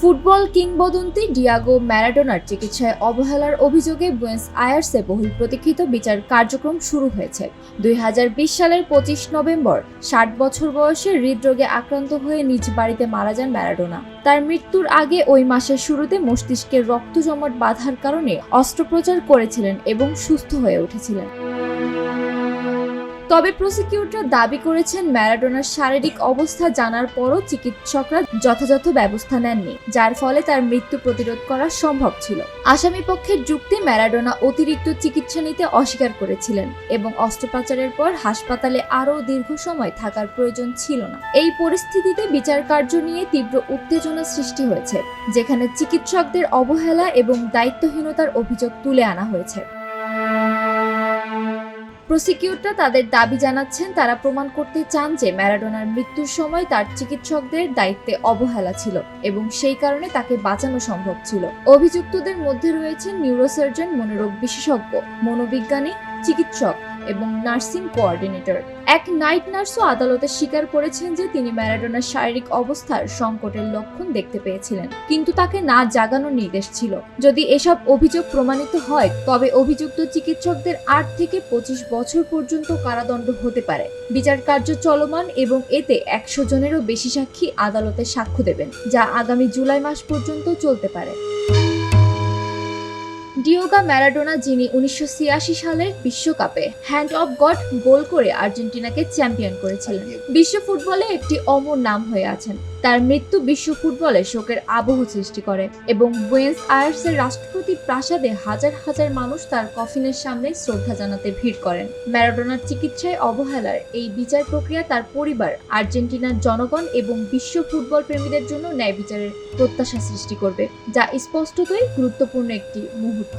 Football কিংবদন্তি Diego ম্যারাডোনার চিকিৎসায় অবহেলার অভিযোগে বুয়েন্স আয়ার্সে বহুল প্রতীক্ষিত বিচার কার্যক্রম শুরু হয়েছে। দুই হাজার বিশ সালের পঁচিশ নভেম্বর, ষাট বছর বয়সে হৃদরোগে আক্রান্ত হয়ে নিজ বাড়িতে মারা যান ম্যারাডোনা। তার মৃত্যুর আগে ওই মাসের শুরুতে মস্তিষ্কের রক্ত জমাট বাধার কারণে অস্ত্রোপচার করেছিলেন এবং সুস্থ হয়ে উঠেছিলেন। তবে প্রসিকিউটর দাবি করেছেন ম্যারাডোনার শারীরিক অবস্থা জানার পরও চিকিৎসকরা যথাযথ ব্যবস্থা নেননি, যার ফলে তার মৃত্যু প্রতিরোধ করা সম্ভব ছিল। আসামি পক্ষের যুক্তি ম্যারাডোনা অতিরিক্ত চিকিৎসা নিতে অস্বীকার করেছিলেন এবং অস্ত্রোপচারের পর হাসপাতালে আরও দীর্ঘ সময় থাকার প্রয়োজন ছিল না। এই পরিস্থিতিতে বিচার কার্য নিয়ে তীব্র উত্তেজনা সৃষ্টি হয়েছে, যেখানে চিকিৎসকদের অবহেলা এবং দায়িত্বহীনতার অভিযোগ তুলে আনা হয়েছে। প্রসিকিউটর তাদের দাবি জানাচ্ছেন, তারা প্রমাণ করতে চান যে ম্যারাডোনার মৃত্যুর সময় তার চিকিৎসকদের দায়িত্বে অবহেলা ছিল এবং সেই কারণে তাকে বাঁচানো সম্ভব ছিল। অভিযুক্তদের মধ্যে রয়েছেন নিউরোসার্জন, মনোরোগ বিশেষজ্ঞ, মনোবিজ্ঞানী, চিকিৎসক এবং নার্সিং কোঅর্ডিনেটর। এক নাইট নার্সও আদালতে স্বীকার করেছেন যে তিনি ম্যারাডোনার শারীরিক অবস্থার সংকটের লক্ষণ দেখতে পেয়েছিলেন। কিন্তু তাকে না জাগানোর নির্দেশ ছিল। যদি এসব অভিযোগ প্রমাণিত হয়, তবে অভিযুক্ত চিকিৎসকদের আট থেকে পঁচিশ বছর পর্যন্ত কারাদণ্ড হতে পারে। বিচার কার্য চলমান এবং এতে একশো জনেরও বেশি সাক্ষী আদালতে সাক্ষ্য দেবেন, যা আগামী জুলাই মাস পর্যন্ত চলতে পারে। ডিওগা ম্যারাডোনা যিনি উনিশশো ছিয়াশি সালের বিশ্বকাপে হ্যান্ড অফ গড গোল করে আর্জেন্টিনাকে চ্যাম্পিয়ন করেছিলেন। বিশ্ব ফুটবলে একটি অমর নাম হয়ে আছেন। তার মৃত্যু বিশ্ব ফুটবলে শোকের আবহ সৃষ্টি করে এবং বুয়েন্স আয়ার্সের রাষ্ট্রপতি প্রাসাদে হাজার হাজার মানুষ তার কফিনের সামনে শ্রদ্ধা জানাতে ভিড় করেন। ম্যারাডোনার চিকিৎসায় অবহেলার এই বিচার প্রক্রিয়া তার পরিবার, আর্জেন্টিনার জনগণ এবং বিশ্ব ফুটবল প্রেমীদের জন্য ন্যায় বিচারের প্রত্যাশা সৃষ্টি করবে, যা স্পষ্টতই গুরুত্বপূর্ণ একটি মুহূর্ত।